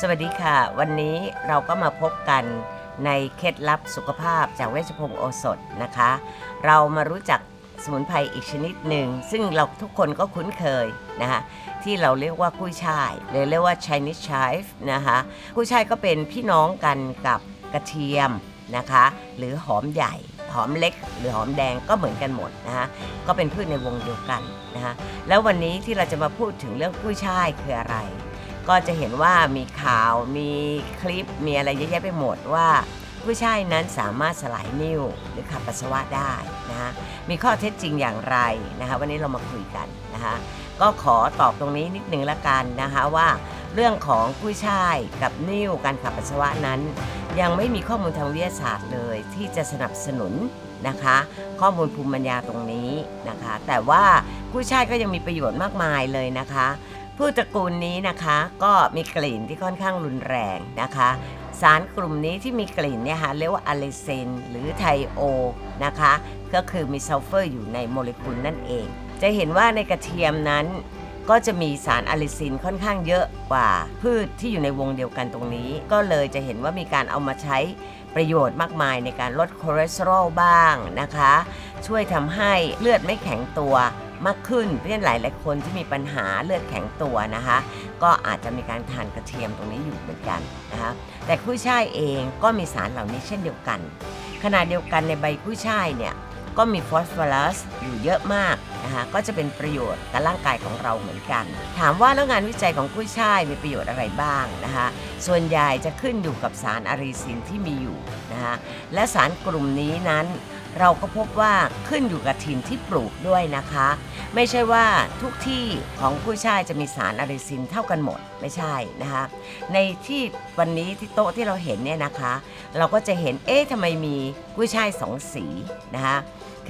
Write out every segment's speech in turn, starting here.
สวัสดีค่ะ วันนี้เราก็มาพบกันในเคล็ดลับสุขภาพจากเวชพงศ์โอสถนะคะ เรามารู้จักสมุนไพรอีกชนิดหนึ่ง ซึ่งเราทุกคนก็คุ้นเคยนะคะที่เราเรียกว่ากุ้ยช่ายหรือเรียกว่า Chinese chive นะคะกุ้ยช่ายก็เป็นพี่น้องกันกับกระเทียมนะคะ หรือหอมใหญ่ หอมเล็ก หรือหอมแดงก็เหมือนกันหมดนะคะก็เป็นพืชในวงเดียวกันนะคะแล้ววันนี้ที่เราจะมาพูดถึงเรื่องกุ้ยช่ายคืออะไร ก็จะเห็นว่ามีข่าวมีคลิปมีอะไรเยอะแยะไปหมดว่ากุ้ยช่ายนั้นสามารถสลายนิ่วหรือขับปัสสาวะได้นะฮะมีข้อเท็จจริงอย่างไรนะคะวันนี้เรามาคุยกันนะคะก็ขอตอบตรงนี้นิดนึงละกันนะคะว่าเรื่องของกุ้ยช่ายกับนิ่วการขับปัสสาวะนั้น ยังไม่มีข้อมูลทางวิทยาศาสตร์เลย ที่จะสนับสนุนนะคะ ข้อมูลภูมิปัญญาตรงนี้นะคะ แต่ว่ากุ้ยช่ายก็ยังมีประโยชน์มากมายเลยนะคะ พืชตระกูลนี้นะคะก็มีกลิ่นที่ค่อนข้างรุนแรงนะคะ สารกลุ่มนี้ที่มีกลิ่นเนี่ยค่ะเรียกว่าอะเลเซนหรือไทโอนะคะ ก็คือมีซัลเฟอร์อยู่ในโมเลกุลนั่นเอง จะเห็นว่าในกระเทียมนั้น ก็จะมีสารอะลิซินค่อนข้างเยอะกว่าพืชที่อยู่ในวงเดียวกันตรงนี้ ก็เลยจะเห็นว่ามีการเอามาใช้ประโยชน์มากมายในการลดคอเลสเตอรอลบ้างนะคะ ช่วยทำให้เลือดไม่แข็งตัวมากขึ้นเพราะฉะนั้นหลายหลายคนที่มีปัญหาเลือดแข็งตัวนะคะ ก็อาจจะมีการทานกระเทียมตรงนี้อยู่เหมือนกันนะคะแต่กุ้ยช่ายเองก็มีสารเหล่านี้เช่นเดียวกัน ขณะเดียวกันในใบกุ้ยช่ายเนี่ย ก็มีฟอสฟอรัสอยู่เยอะมากนะคะก็จะเป็นประโยชน์กับร่างกายของเราเหมือนกัน ถามว่าแล้วงานวิจัยของกุ้ยช่ายมีประโยชน์อะไรบ้างนะคะส่วนใหญ่จะขึ้นอยู่กับสารอะริซินที่มีอยู่นะคะและสารกลุ่มนี้นั้น เราก็พบว่าขึ้นอยู่กับถิ่นที่ปลูกด้วยนะคะ ไม่ใช่ว่าทุกที่ของกุ้ยช่ายจะมีสารอะริซินเท่ากันหมดไม่ใช่นะคะ ในที่วันนี้ที่โต๊ะที่เราเห็นเนี่ยนะคะ เราก็จะเห็นเอ๊ะทำไมมีกุ้ยช่ายสองสีนะคะ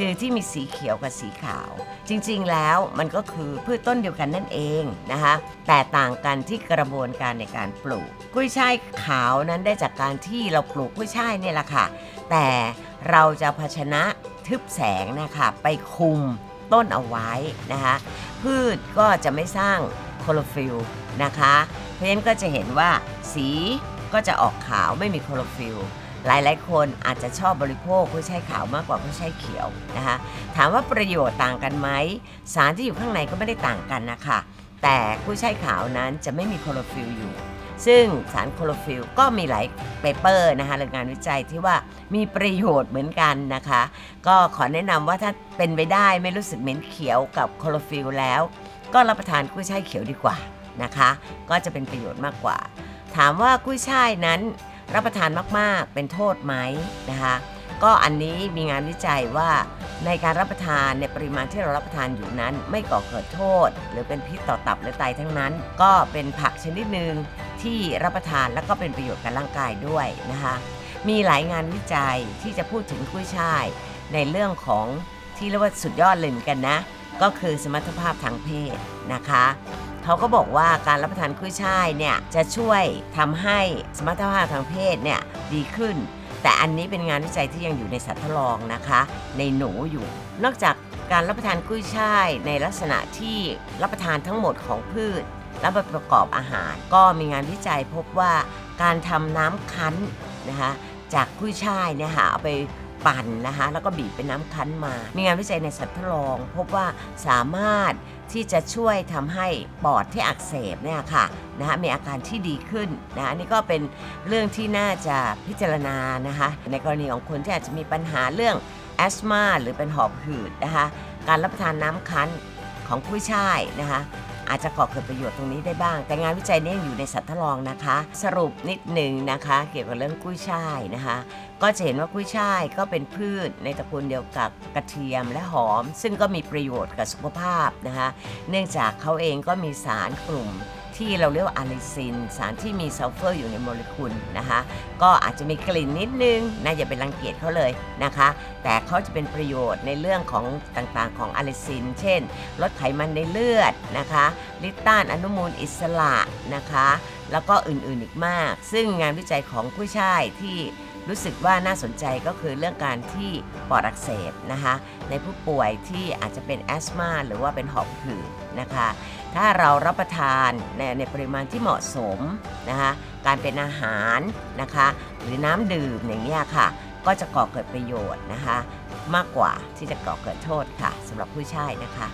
คือที่มีสีเขียวกับสีขาว จริงๆแล้วมันก็คือพืชต้นเดียวกันนั่นเองนะคะแต่ต่างกันที่กระบวนการในการปลูก กุ้ยช่ายขาวนั้นได้จากการที่เราปลูกกุ้ยช่ายเนี่ยแหละค่ะ แต่ เราจะภาชนะทึบแสงนะคะไปคุมต้นเอาไว้นะคะพืชก็จะไม่สร้างโคลอโฟิลล์นะคะ เพราะฉะนั้นก็จะเห็นว่าสีก็จะออกขาวไม่มีโคลอฟิลล์หลายๆคนอาจจะชอบบริโภคกุ้ยช่ายขาวมากกว่ากุ้ยช่ายเขียวนะคะถามว่าประโยชน์ต่างกันไหมสารที่อยู่ข้างในก็ไม่ได้ต่างกันนะคะแต่กุ้ยช่ายขาวนั้นจะไม่มีโคลอฟิลล์อยู่ ซึ่งสารโคลอฟิลก็มีหลายเปเปอร์นะคะหรืองานวิจัยที่ว่ามีประโยชน์เหมือนกันนะคะ ก็ขอแนะนำว่าถ้าเป็นไปได้ไม่รู้สึกเหม็นเขียวกับโคลอฟิลแล้ว ก็รับประทานกุ้ยช่ายเขียวดีกว่านะคะ ก็จะเป็นประโยชน์มากกว่า ถามว่ากุ้ยช่ายนั้นรับประทานมากๆเป็นโทษไหมนะคะ ก็อันนี้มีงานวิจัยว่า ในการรับประทานในปริมาณที่เรารับประทานอยู่นั้น ไม่ก่อเกิดโทษ หรือเป็นพิษต่อตับหรือไตทั้งนั้น ก็เป็นผักชนิดหนึ่งที่รับประทานแล้วก็เป็นประโยชน์กับร่างกายด้วยนะคะมีหลายงานวิจัยที่จะพูดถึงกุ้ยช่าย ในเรื่องของที่เรียกว่าสุดยอดเลยเหมือนกันนะ ก็คือสมรรถภาพทางเพศนะคะเขาก็บอกว่าการรับประทานกุ้ยช่ายเนี่ยจะช่วยทำให้สมรรถภาพทางเพศเนี่ยดีขึ้น แต่อันนี้เป็นงานวิจัยที่ยังอยู่ในสัตว์ทดลองนะคะ ในหนูอยู่ นอกจากการรับประทานกุ้ยช่ายในลักษณะที่รับประทานทั้งหมดของพืช และไปประกอบอาหาร ก็มีงานวิจัยพบว่าการทำน้ำคั้นนะคะจากกุ้ยช่ายเนี่ยค่ะเอาไป ปั่นนะคะ แล้วก็บีบเป็นน้ำคั้นมา มีงานวิจัยในสัตว์ทดลอง พบว่าสามารถที่จะช่วยทำให้ปอดที่อักเสบเนี่ยค่ะนะคะมีอาการที่ดีขึ้นนะคะนี่ก็เป็นเรื่องที่น่าจะพิจารณานะคะในกรณีของคนที่อาจจะมีปัญหาเรื่องแอสมาหรือเป็นหอบหืดนะคะการรับประทานน้ำคั้นของกุ้ช่ายนะคะ อาจจะก่อเกิดประโยชน์ตรงนี้ได้บ้าง แต่งานวิจัยนี้ยังอยู่ในสัตว์ทดลองนะคะ สรุปนิดหนึ่งนะคะ เกี่ยวกับเรื่องกุ้ยช่ายนะคะ ก็จะเห็นว่ากุ้ยช่ายก็เป็นพืชในตระกูลเดียวกับกระเทียมและหอม ซึ่งก็มีประโยชน์กับสุขภาพนะคะ เนื่องจากเขาเองก็มีสารกลุ่ม ที่เราเรียกว่าอะลิซิน สารที่มีซัลเฟอร์อยู่ในโมเลกุลนะคะ ก็อาจจะมีกลิ่นนิดนึงนะอย่าไปรังเกียจเขาเลยนะคะ แต่เขาจะเป็นประโยชน์ในเรื่องของต่างๆของอะลิซิน เช่น ลดไขมันในเลือดนะคะลิต้านอนุมูลอิสระนะคะ แล้วก็อื่นๆอีกมาก ซึ่งงานวิจัยของผู้ชายที่ รู้สึกว่าน่าสนใจก็คือเรื่องการที่ปอดอักเสบนะคะในผู้ป่วยที่อาจจะเป็นแอสมาหรือว่าเป็นหอบหืดนะคะ ถ้าเรารับประทานในในปริมาณที่เหมาะสมนะคะการเป็นอาหารนะคะหรือน้ำดื่มอย่างนี้ยค่ะ ก็จะก่อเกิดประโยชน์นะคะ มากกว่าที่จะก่อเกิดโทษค่ะสำหรับผู้ใช้นะคะ